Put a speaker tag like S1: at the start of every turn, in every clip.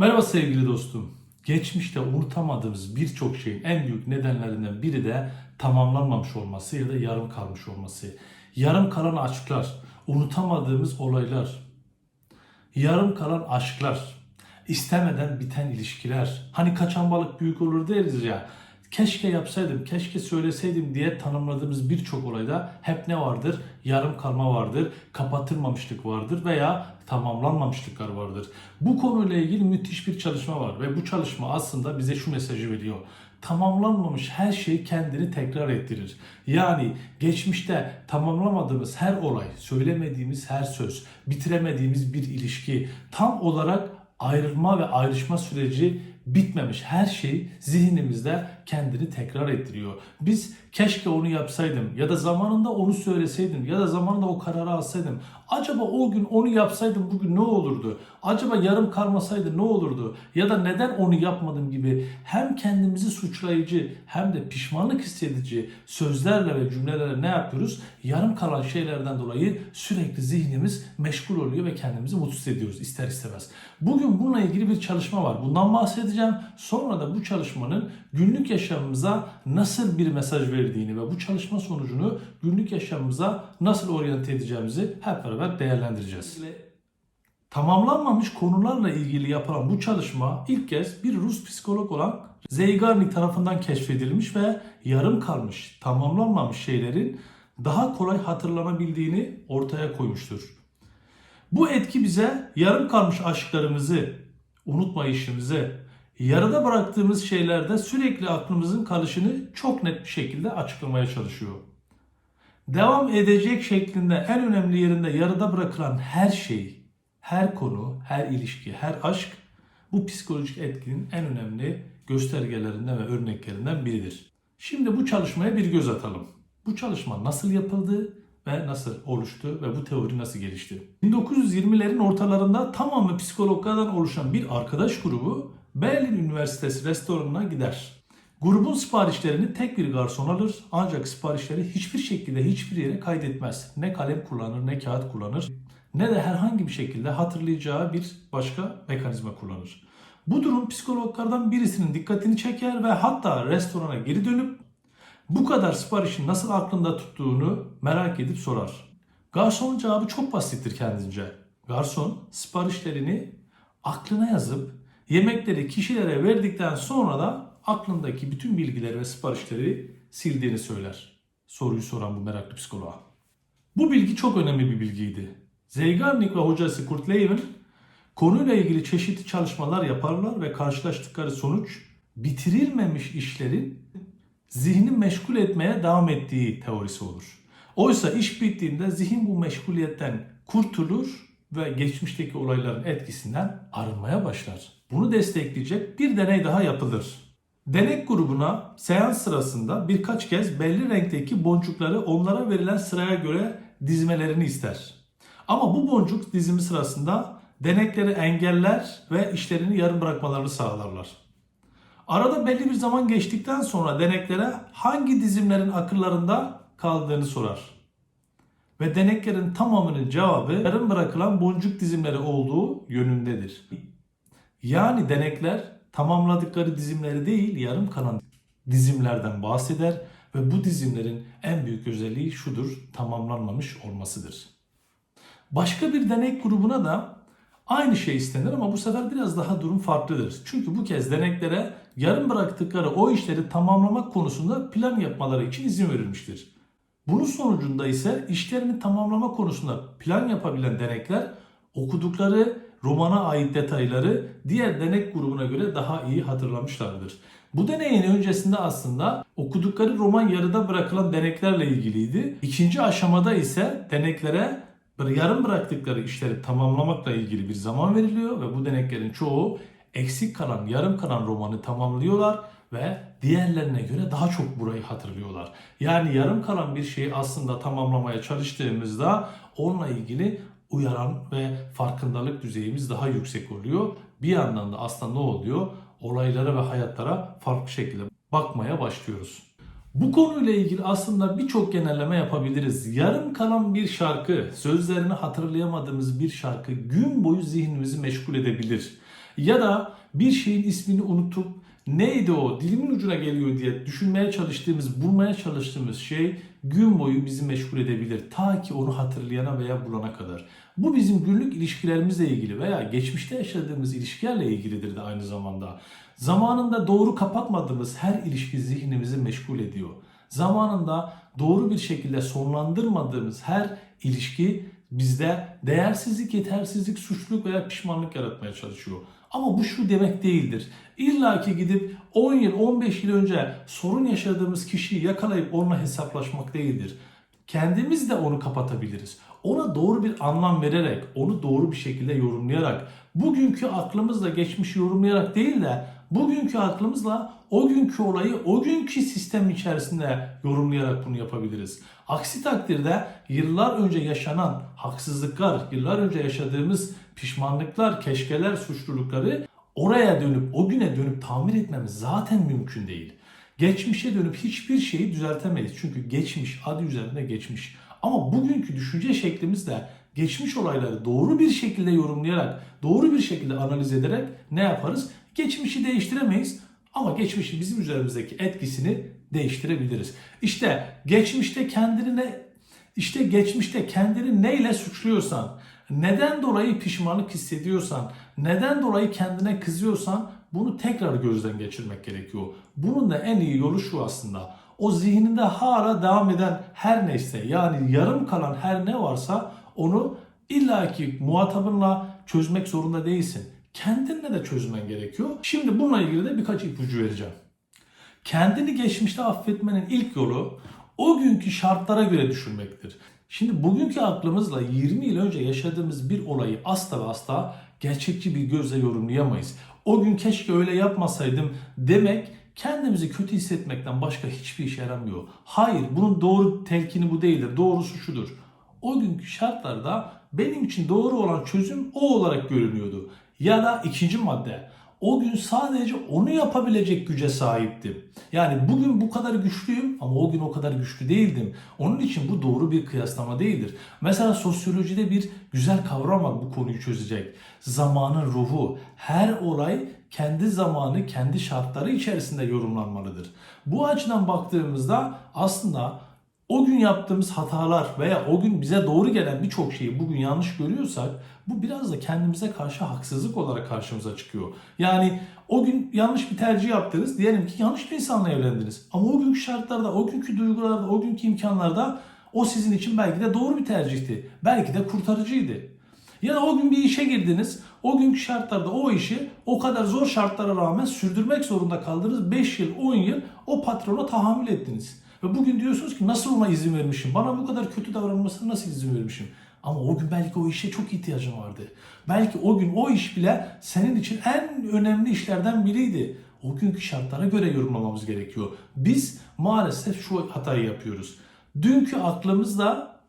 S1: Merhaba sevgili dostum. Geçmişte unutamadığımız birçok şeyin en büyük nedenlerinden biri de tamamlanmamış olması ya da yarım kalmış olması. Yarım kalan aşklar, unutamadığımız olaylar, yarım kalan aşklar, istemeden biten ilişkiler. Hani kaçan balık büyük olur deriz ya. Keşke yapsaydım, keşke söyleseydim diye tanımladığımız birçok olayda hep ne vardır? Yarım kalma vardır, kapatılmamışlık vardır veya tamamlanmamışlıklar vardır. Bu konuyla ilgili müthiş bir çalışma var ve bu çalışma aslında bize şu mesajı veriyor. Tamamlanmamış her şey kendini tekrar ettirir. Yani geçmişte tamamlamadığımız her olay, söylemediğimiz her söz, bitiremediğimiz bir ilişki, tam olarak ayrılma ve ayrışma süreci bitmemiş her şey zihnimizde kendini tekrar ettiriyor. Biz keşke onu yapsaydım ya da zamanında onu söyleseydim ya da zamanında o kararı alsaydım. Acaba o gün onu yapsaydım bugün ne olurdu? Acaba yarım kalmasaydı ne olurdu? Ya da neden onu yapmadım gibi hem kendimizi suçlayıcı hem de pişmanlık hissedici sözlerle ve cümlelerle ne yapıyoruz? Yarım kalan şeylerden dolayı sürekli zihnimiz meşgul oluyor ve kendimizi mutsuz ediyoruz ister istemez. Bugün bununla ilgili bir çalışma var. Bundan bahsedeceğim. Sonra da bu çalışmanın günlük yaşamımıza nasıl bir mesaj verdiğini ve bu çalışma sonucunu günlük yaşamımıza nasıl oryante edeceğimizi hep beraber değerlendireceğiz. Tamamlanmamış konularla ilgili yapılan bu çalışma ilk kez bir Rus psikolog olan Zeigarnik tarafından keşfedilmiş ve yarım kalmış, tamamlanmamış şeylerin daha kolay hatırlanabildiğini ortaya koymuştur. Bu etki bize yarım kalmış aşklarımızı, unutmayışımızı, yarıda bıraktığımız şeylerde sürekli aklımızın kalışını çok net bir şekilde açıklamaya çalışıyor. Devam edecek şeklinde en önemli yerinde yarıda bırakılan her şey, her konu, her ilişki, her aşk bu psikolojik etkinin en önemli göstergelerinden ve örneklerinden biridir. Şimdi bu çalışmaya bir göz atalım. Bu çalışma nasıl yapıldı ve nasıl oluştu ve bu teori nasıl gelişti? 1920'lerin ortalarında tamamen psikologlardan oluşan bir arkadaş grubu Berlin Üniversitesi restoranına gider. Grubun siparişlerini tek bir garson alır ancak siparişleri hiçbir şekilde hiçbir yere kaydetmez. Ne kalem kullanır ne kağıt kullanır ne de herhangi bir şekilde hatırlayacağı bir başka mekanizma kullanır. Bu durum psikologlardan birisinin dikkatini çeker ve hatta restorana geri dönüp bu kadar siparişin nasıl aklında tuttuğunu merak edip sorar. Garsonun cevabı çok basittir kendince. Garson siparişlerini aklına yazıp yemekleri kişilere verdikten sonra da aklındaki bütün bilgileri ve siparişleri sildiğini söyler. Soruyu soran bu meraklı psikoloğa. Bu bilgi çok önemli bir bilgiydi. Zeigarnik ve hocası Kurt Lewin konuyla ilgili çeşitli çalışmalar yaparlar ve karşılaştıkları sonuç bitirilmemiş işlerin zihni meşgul etmeye devam ettiği teorisi olur. Oysa iş bittiğinde zihin bu meşguliyetten kurtulur ve geçmişteki olayların etkisinden arınmaya başlar. Bunu destekleyecek bir deney daha yapılır. Denek grubuna seans sırasında birkaç kez belli renkteki boncukları onlara verilen sıraya göre dizmelerini ister. Ama bu boncuk dizimi sırasında denekleri engeller ve işlerini yarım bırakmalarını sağlarlar. Arada belli bir zaman geçtikten sonra deneklere hangi dizimlerin akıllarında kaldığını sorar. Ve deneklerin tamamının cevabı yarım bırakılan boncuk dizimleri olduğu yönündedir. Yani denekler tamamladıkları dizimleri değil yarım kalan dizimlerden bahseder ve bu dizimlerin en büyük özelliği şudur tamamlanmamış olmasıdır. Başka bir denek grubuna da aynı şey istenir ama bu sefer biraz daha durum farklıdır. Çünkü bu kez deneklere yarım bıraktıkları o işleri tamamlamak konusunda plan yapmaları için izin verilmiştir. Bunun sonucunda ise işlerini tamamlama konusunda plan yapabilen denekler okudukları romana ait detayları diğer denek grubuna göre daha iyi hatırlamışlardır. Bu deneyin öncesinde aslında okudukları roman yarıda bırakılan deneklerle ilgiliydi. İkinci aşamada ise deneklere yarım bıraktıkları işleri tamamlamakla ilgili bir zaman veriliyor ve bu deneklerin çoğu eksik kalan, yarım kalan romanı tamamlıyorlar ve diğerlerine göre daha çok burayı hatırlıyorlar. Yani yarım kalan bir şeyi aslında tamamlamaya çalıştığımızda onunla ilgili uyaran ve farkındalık düzeyimiz daha yüksek oluyor. Bir yandan da aslında ne oluyor? Olaylara ve hayatlara farklı şekilde bakmaya başlıyoruz. Bu konuyla ilgili aslında birçok genelleme yapabiliriz. Yarım kalan bir şarkı, sözlerini hatırlayamadığımız bir şarkı gün boyu zihnimizi meşgul edebilir. Ya da bir şeyin ismini unutup neydi o dilimin ucuna geliyor diye düşünmeye çalıştığımız, bulmaya çalıştığımız şey gün boyu bizi meşgul edebilir. Ta ki onu hatırlayana veya bulana kadar. Bu bizim günlük ilişkilerimizle ilgili veya geçmişte yaşadığımız ilişkilerle ilgilidir de aynı zamanda. Zamanında doğru kapatmadığımız her ilişki zihnimizi meşgul ediyor. Zamanında doğru bir şekilde sonlandırmadığımız her ilişki bizde değersizlik, yetersizlik, suçluluk veya pişmanlık yaratmaya çalışıyor. Ama bu şu demek değildir. İlla ki gidip 10 yıl, 15 yıl önce sorun yaşadığımız kişiyi yakalayıp onunla hesaplaşmak değildir. Kendimiz de onu kapatabiliriz. Ona doğru bir anlam vererek, onu doğru bir şekilde yorumlayarak, bugünkü aklımızla geçmişi yorumlayarak değil de bugünkü aklımızla o günkü olayı o günkü sistem içerisinde yorumlayarak bunu yapabiliriz. Aksi takdirde yıllar önce yaşanan haksızlıklar, yıllar önce yaşadığımız pişmanlıklar, keşkeler, suçlulukları oraya dönüp, o güne dönüp tamir etmemiz zaten mümkün değil. Geçmişe dönüp hiçbir şeyi düzeltemeyiz. Çünkü geçmiş adı üzerinde geçmiş. Ama bugünkü düşünce şeklimizle geçmiş olayları doğru bir şekilde yorumlayarak, doğru bir şekilde analiz ederek ne yaparız? Geçmişi değiştiremeyiz ama geçmişin bizim üzerimizdeki etkisini değiştirebiliriz. İşte geçmişte kendini işte geçmişte kendini neyle suçluyorsan, neden dolayı pişmanlık hissediyorsan, neden dolayı kendine kızıyorsan bunu tekrar gözden geçirmek gerekiyor. Bunun da en iyi yolu şu aslında. O zihninde hala devam eden her neyse yani yarım kalan her ne varsa onu illaki muhatabınla çözmek zorunda değilsin. Kendinle de çözmen gerekiyor. Şimdi bununla ilgili de birkaç ipucu vereceğim. Kendini geçmişte affetmenin ilk yolu o günkü şartlara göre düşünmektir. Şimdi bugünkü aklımızla 20 yıl önce yaşadığımız bir olayı asla ve asla gerçekçi bir gözle yorumlayamayız. O gün keşke öyle yapmasaydım demek kendimizi kötü hissetmekten başka hiçbir işe yaramıyor. Hayır bunun doğru telkini bu değildir. Doğrusu şudur. O günkü şartlarda benim için doğru olan çözüm o olarak görünüyordu. Ya da ikinci madde o gün sadece onu yapabilecek güce sahiptim. Yani bugün bu kadar güçlüyüm ama o gün o kadar güçlü değildim. Onun için bu doğru bir kıyaslama değildir. Mesela sosyolojide bir güzel kavram var bu konuyu çözecek. Zamanın ruhu. Her olay kendi zamanı, kendi şartları içerisinde yorumlanmalıdır. Bu açıdan baktığımızda aslında o gün yaptığımız hatalar veya o gün bize doğru gelen birçok şeyi bugün yanlış görüyorsak bu biraz da kendimize karşı haksızlık olarak karşımıza çıkıyor. Yani o gün yanlış bir tercih yaptınız. Diyelim ki yanlış bir insanla evlendiniz. Ama o günkü şartlarda, o günkü duygularda, o günkü imkanlarda o sizin için belki de doğru bir tercihti. Belki de kurtarıcıydı. Ya da o gün bir işe girdiniz. O günkü şartlarda o işi o kadar zor şartlara rağmen sürdürmek zorunda kaldınız. 5 yıl, 10 yıl o patrona tahammül ettiniz. Ve bugün diyorsunuz ki nasıl ona izin vermişim? Bana bu kadar kötü davranmasına nasıl izin vermişim? Ama o gün belki o işe çok ihtiyacın vardı. Belki o gün o iş bile senin için en önemli işlerden biriydi. O günkü şartlara göre yorumlamamız gerekiyor. Biz maalesef şu hatayı yapıyoruz. Dünkü aklımızla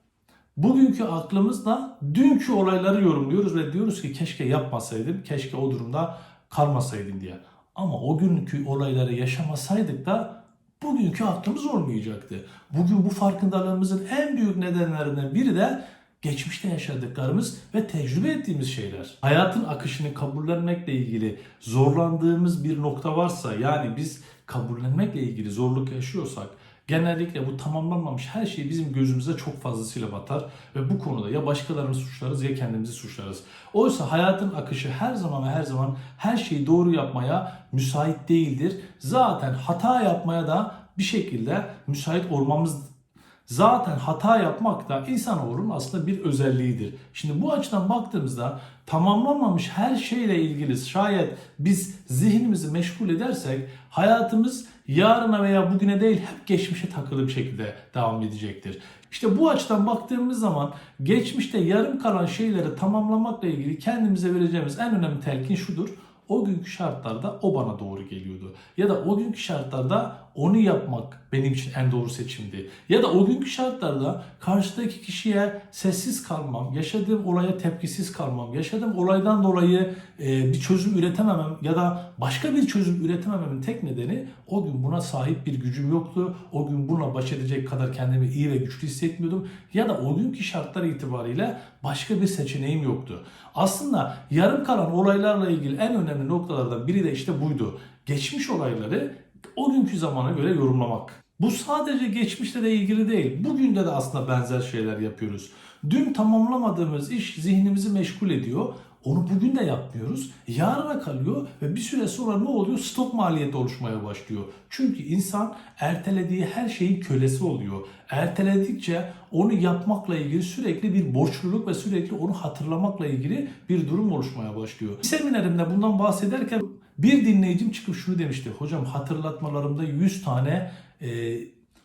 S1: bugünkü aklımızla dünkü olayları yorumluyoruz ve diyoruz ki keşke yapmasaydım, keşke o durumda kalmasaydım diye. Ama o günkü olayları yaşamasaydık da bugünkü aklımız olmayacaktı. Bugün bu farkındalığımızın en büyük nedenlerinden biri de geçmişte yaşadıklarımız ve tecrübe ettiğimiz şeyler. Hayatın akışını kabullenmekle ilgili zorlandığımız bir nokta varsa yani biz kabullenmekle ilgili zorluk yaşıyorsak genellikle bu tamamlanmamış her şey bizim gözümüze çok fazlasıyla batar ve bu konuda ya başkalarını suçlarız ya kendimizi suçlarız. Oysa hayatın akışı her zaman ve her zaman her şeyi doğru yapmaya müsait değildir. Zaten hata yapmaya da bir şekilde müsait olmamız Zaten hata yapmak da insanoğlunun aslında bir özelliğidir. Şimdi bu açıdan baktığımızda tamamlanmamış her şeyle ilgili şayet biz zihnimizi meşgul edersek hayatımız yarına veya bugüne değil hep geçmişe takılı bir şekilde devam edecektir. İşte bu açıdan baktığımız zaman geçmişte yarım kalan şeyleri tamamlamakla ilgili kendimize vereceğimiz en önemli telkin şudur. O günkü şartlarda o bana doğru geliyordu. Ya da o günkü şartlarda onu yapmak benim için en doğru seçimdi. Ya da o günkü şartlarda karşıdaki kişiye sessiz kalmam, yaşadığım olaya tepkisiz kalmam, yaşadığım olaydan dolayı e, bir çözüm üretememem ya da başka bir çözüm üretemememin tek nedeni o gün buna sahip bir gücüm yoktu. O gün bununla baş edecek kadar kendimi iyi ve güçlü hissetmiyordum. Ya da o günkü şartlar itibariyle başka bir seçeneğim yoktu. Aslında yarım kalan olaylarla ilgili en önemli önemli noktalardan biri de işte buydu. Geçmiş olayları o günkü zamana göre yorumlamak. Bu sadece geçmişle de ilgili değil. Bugün de de aslında benzer şeyler yapıyoruz. Dün tamamlamadığımız iş zihnimizi meşgul ediyor. Onu bugün de yapmıyoruz. Yarına kalıyor ve bir süre sonra ne oluyor? Stok maliyeti oluşmaya başlıyor. Çünkü insan ertelediği her şeyin kölesi oluyor. Erteledikçe onu yapmakla ilgili sürekli bir borçluluk ve sürekli onu hatırlamakla ilgili bir durum oluşmaya başlıyor. Seminerimde bundan bahsederken bir dinleyicim çıkıp şunu demişti. Hocam hatırlatmalarımda 100 tane e,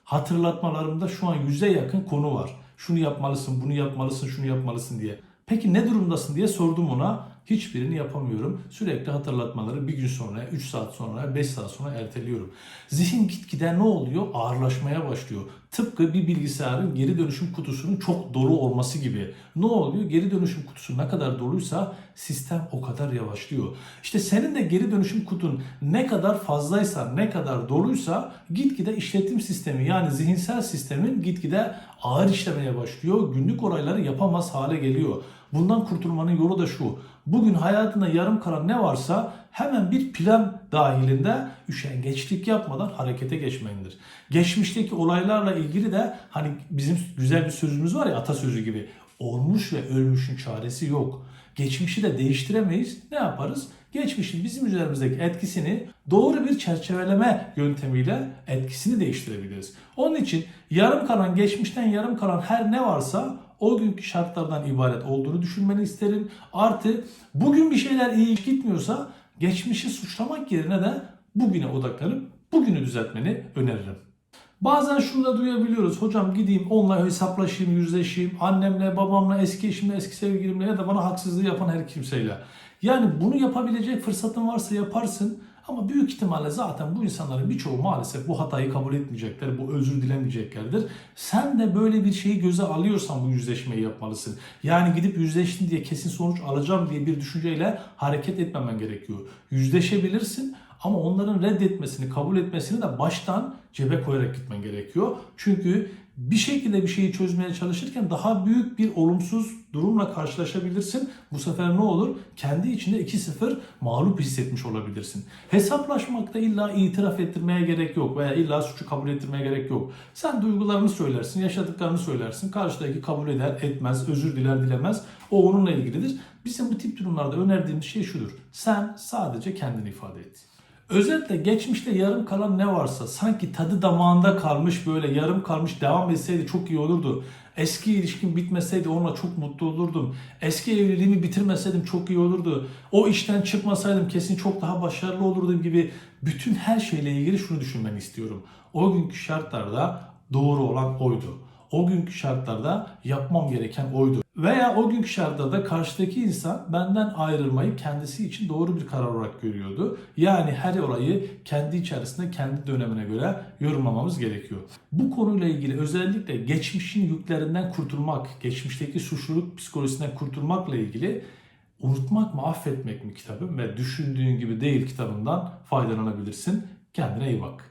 S1: hatırlatmalarımda şu an 100'e yakın konu var. Şunu yapmalısın, bunu yapmalısın, şunu yapmalısın diye. Peki ne durumdasın diye sordum ona. Hiçbirini yapamıyorum. Sürekli hatırlatmaları bir gün sonra, 3 saat sonra, 5 saat sonra erteliyorum. Zihin gitgide ne oluyor? Ağırlaşmaya başlıyor. Tıpkı bir bilgisayarın geri dönüşüm kutusunun çok dolu olması gibi. Ne oluyor? Geri dönüşüm kutusu ne kadar doluysa sistem o kadar yavaşlıyor. İşte senin de geri dönüşüm kutun ne kadar fazlaysa, ne kadar doluysa gitgide işletim sistemi yani zihinsel sistemin gitgide ağır işlemeye başlıyor. Günlük olayları yapamaz hale geliyor. Bundan kurtulmanın yolu da şu. Bugün hayatında yarım kalan ne varsa hemen bir plan dahilinde üşengeçlik yapmadan harekete geçmendir. Geçmişteki olaylarla ilgili de hani bizim güzel bir sözümüz var ya atasözü gibi. Olmuş ve ölmüşün çaresi yok. Geçmişi de değiştiremeyiz. Ne yaparız? Geçmişin bizim üzerimizdeki etkisini doğru bir çerçeveleme yöntemiyle etkisini değiştirebiliriz. Onun için yarım kalan, geçmişten yarım kalan her ne varsa o günkü şartlardan ibaret olduğunu düşünmeni isterim. Artı bugün bir şeyler iyi gitmiyorsa geçmişi suçlamak yerine de bugüne odaklanıp bugünü düzeltmeni öneririm. Bazen şunu da duyabiliyoruz. Hocam gideyim onunla hesaplaşayım, yüzleşeyim. Annemle, babamla, eski eşimle, eski sevgilimle ya da bana haksızlığı yapan her kimseyle. Yani bunu yapabilecek fırsatın varsa yaparsın. Ama büyük ihtimalle zaten bu insanların birçoğu maalesef bu hatayı kabul etmeyecekler, bu özür dilemeyeceklerdir. Sen de böyle bir şeyi göze alıyorsan bu yüzleşmeyi yapmalısın. Yani gidip yüzleştin diye kesin sonuç alacağım diye bir düşünceyle hareket etmemen gerekiyor. Yüzleşebilirsin ama onların reddetmesini, kabul etmesini de baştan cebe koyarak gitmen gerekiyor. Çünkü bir şekilde bir şeyi çözmeye çalışırken daha büyük bir olumsuz durumla karşılaşabilirsin. Bu sefer ne olur? Kendi içinde 2-0 mağlup hissetmiş olabilirsin. Hesaplaşmakta illa itiraf ettirmeye gerek yok veya illa suçu kabul ettirmeye gerek yok. Sen duygularını söylersin, yaşadıklarını söylersin. Karşıdaki kabul eder, etmez, özür diler, dilemez. O onunla ilgilidir. Bizim bu tip durumlarda önerdiğimiz şey şudur. Sen sadece kendini ifade et. Özetle geçmişte yarım kalan ne varsa sanki tadı damağında kalmış böyle yarım kalmış devam etseydi çok iyi olurdu. Eski ilişkim bitmeseydi onunla çok mutlu olurdum. Eski evliliğimi bitirmeseydim çok iyi olurdu. O işten çıkmasaydım kesin çok daha başarılı olurdum gibi bütün her şeyle ilgili şunu düşünmeni istiyorum. O günkü şartlarda doğru olan oydu. O günkü şartlarda yapmam gereken oydu. Veya o günkü şartlarda karşıdaki insan benden ayrılmayı kendisi için doğru bir karar olarak görüyordu. Yani her olayı kendi içerisinde, kendi dönemine göre yorumlamamız gerekiyor. Bu konuyla ilgili özellikle geçmişin yüklerinden kurtulmak, geçmişteki suçluluk psikolojisinden kurtulmakla ilgili Unutmak mı affetmek mi kitabım ve düşündüğün gibi değil kitabından faydalanabilirsin. Kendine iyi bak.